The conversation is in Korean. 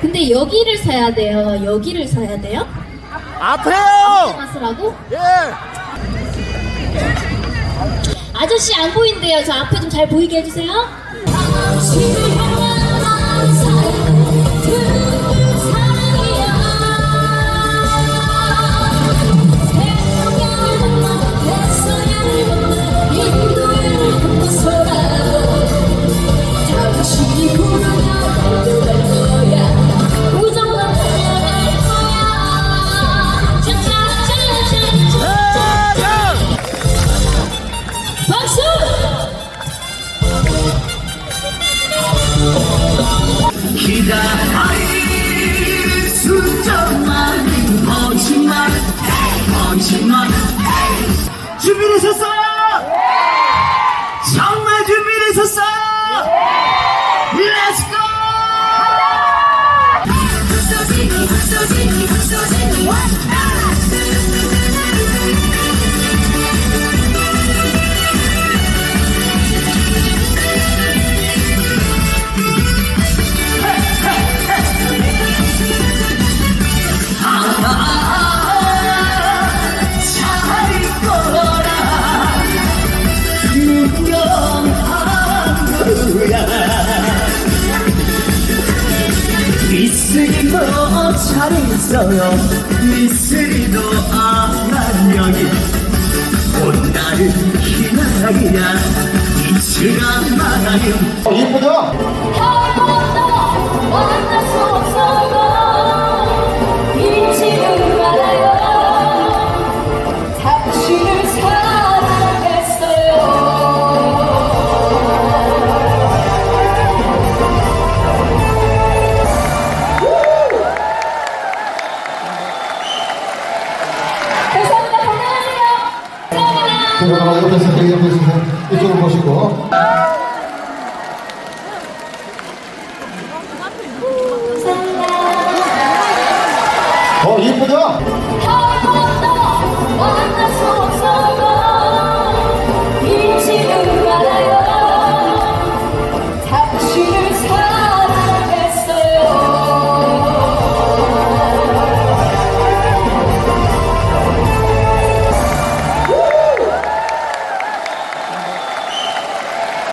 근데 여기를 서야 돼요. 여기를 서야 돼요? 앞에요! 마스라고? 예! 아저씨 안 보인대요. 저 앞에 좀 잘 보이게 해주세요. 기다릴 순정만 거짓말 거짓말 준비되셨어요? 정말 준비되셨어요? Let's go! 잘 미쓰리도 잘했어요. 미쓰리도 아란여기 온나를 기다리야. 이치가 말아요 이쁘죠? 돌아가고 옆에 서세요, 옆에 서세요. 이쪽으로 보시고. 더 이쁘죠?